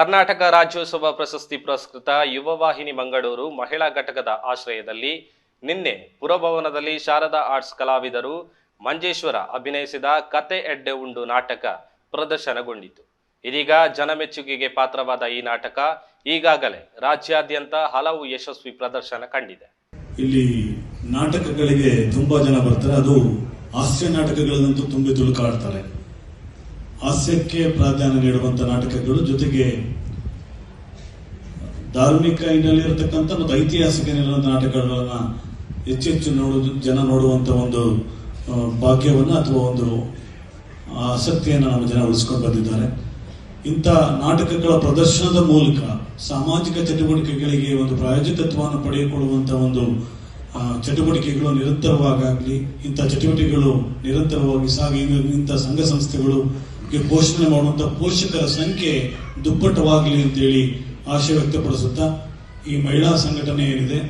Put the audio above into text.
ಕರ್ನಾಟಕ ರಾಜ್ಯೋತ್ಸವ ಪ್ರಶಸ್ತಿ ಪುರಸ್ಕೃತ ಯುವ ವಾಹಿನಿ ಮಂಗಳೂರು ಮಹಿಳಾ ಘಟಕದ ಆಶ್ರಯದಲ್ಲಿ ನಿನ್ನೆ ಪುರಭವನದಲ್ಲಿ ಶಾರದಾ ಆರ್ಟ್ಸ್ ಕಲಾವಿದರು ಮಂಜೇಶ್ವರ ಅಭಿನಯಿಸಿದ ಕತೆ ಎಡ್ಡೆ ಉಂಡು ನಾಟಕ ಪ್ರದರ್ಶನಗೊಂಡಿತು. ಇದೀಗ ಜನಮೆಚ್ಚುಗೆಗೆ ಪಾತ್ರವಾದ ಈ ನಾಟಕ ಈಗಾಗಲೇ ರಾಜ್ಯಾದ್ಯಂತ ಹಲವು ಯಶಸ್ವಿ ಪ್ರದರ್ಶನ ಕಂಡಿದೆ. ಇಲ್ಲಿ ನಾಟಕಗಳಿಗೆ ತುಂಬಾ ಜನ ಬರ್ತಾರೆ. ಅದು ಹಾಸ್ಯ ನಾಟಕಗಳನ್ನಂತೂ ತುಂಬಿ ತುಳುಕಾಡ್ತಾರೆ. ಹಾಸ್ಯಕ್ಕೆ ಪ್ರಾಧಾನ್ಯ ನೀಡುವಂತ ನಾಟಕಗಳು ಜೊತೆಗೆ ಧಾರ್ಮಿಕ ಹಿನ್ನೆಲೆಯಿರತಕ್ಕಂಥ ಮತ್ತು ಐತಿಹಾಸಿಕ ಹಿನ್ನೆಲೆ ನಾಟಕಗಳನ್ನ ಹೆಚ್ಚೆಚ್ಚು ನೋಡೋದು, ಜನ ನೋಡುವಂತ ಒಂದು ಭಾಗ್ಯವನ್ನು ಅಥವಾ ಒಂದು ಆಸಕ್ತಿಯನ್ನು ನಮ್ಮ ಜನ ಉಳಿಸ್ಕೊಂಡು ಬಂದಿದ್ದಾರೆ. ಇಂಥ ನಾಟಕಗಳ ಪ್ರದರ್ಶನದ ಮೂಲಕ ಸಾಮಾಜಿಕ ಚಟುವಟಿಕೆಗಳಿಗೆ ಒಂದು ಪ್ರಾಯೋಜಕತ್ವವನ್ನು ಪಡೆಯಿಕೊಳ್ಳುವಂತ ಒಂದು ಚಟುವಟಿಕೆಗಳು ನಿರಂತರವಾಗಲಿ ಇಂಥ ಚಟುವಟಿಕೆಗಳು ನಿರಂತರವಾಗಿ ಸಾಗಿ, ಇಂಥ ಸಂಘ ಸಂಸ್ಥೆಗಳು ಪೋಷಣೆ ಮಾಡುವಂಥ ಪೋಷಕರ ಸಂಖ್ಯೆ ದುಪ್ಪಟ್ಟವಾಗಲಿ ಅಂತೇಳಿ ಆಶೆ ವ್ಯಕ್ತಪಡಿಸುತ್ತಾ ಈ ಮಹಿಳಾ ಸಂಘಟನೆ ಏನಿದೆ